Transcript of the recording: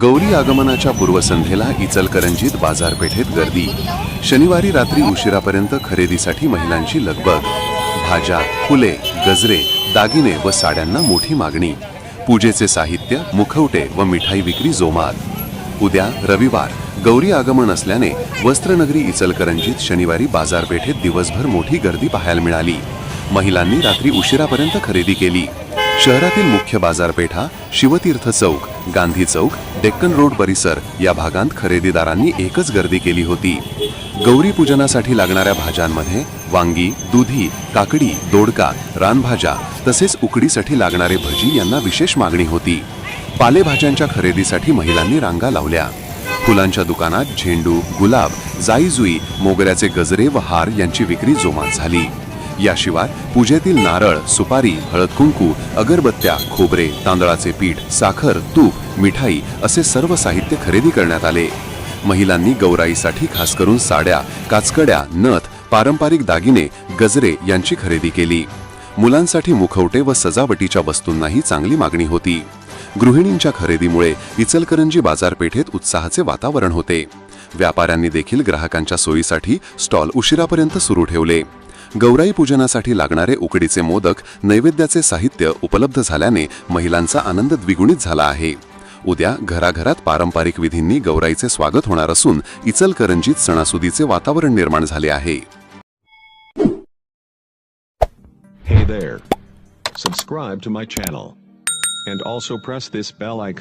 गौरी आगमनाच्या पूर्वसंध्येला इचलकरंजीत बाजारपेठेत गर्दी. शनिवारी रात्री उशिरापर्यंत खरेदीसाठी महिलांची लगबग. भाज्या फुले गजरे दागिने व साड्यांना मोठी मागणी. पूजेचे साहित्य मुखवटे व मिठाई विक्री जोमात. उद्या रविवार गौरी आगमन असल्याने वस्त्रनगरी इचलकरंजीत शनिवारी बाजारपेठेत दिवसभर मोठी गर्दी पाहायला मिळाली. महिलांनी रात्री उशिरापर्यंत खरेदी केली. शहरातील मुख्य बाजारपेठा शिवतीर्थ चौक गांधी चौक डेक्कन रोड परिसर या भागांत खरेदीदारांनी एकच गर्दी केली होती. गौरी पूजनासाठी लागणाऱ्या भाज्यांमध्ये वांगी दुधी काकडी दोडका रानभाज्या तसेच उकडीसाठी लागणारे भजी यांना विशेष मागणी होती. पालेभाज्यांच्या खरेदीसाठी महिलांनी रांगा लावल्या. फुलांच्या दुकानात झेंडू गुलाब जाईजुई मोगऱ्याचे गजरे व हार यांची विक्री जोमात झाली. याशिवाय पूजेतील नारळ सुपारी हळद कुंकू अगरबत्त्या खोबरे तांदळाचे पीठ साखर तूप मिठाई असे सर्व साहित्य खरेदी करण्यात आले. महिलांनी गौराईसाठी खास करून साड्या काचकड्या नथ पारंपरिक दागिने गजरे यांची खरेदी केली. मुलांसाठी मुखवटे व सजावटीच्या वस्तूंनाही चांगली मागणी होती. गृहिणींच्या खरेदीमुळे इचलकरंजी बाजारपेठेत उत्साहाचे वातावरण होते. व्यापाऱ्यांनी देखील ग्राहकांच्या सोयीसाठी स्टॉल उशिरापर्यंत सुरू ठेवले. गौराई पूजनासाठी लागणारे उकडीचे मोदक नैवेद्याचे साहित्य उपलब्ध झाल्याने महिलांचा आनंद द्विगुणित झाला आहे उद्या घराघरात पारंपरिक विधींनी गौराईचे स्वागत होणार असून इचलकरंजीत सणासुदीचे वातावरण निर्माण झाले आहे Hey there. Subscribe to my channel. And also press this bell icon.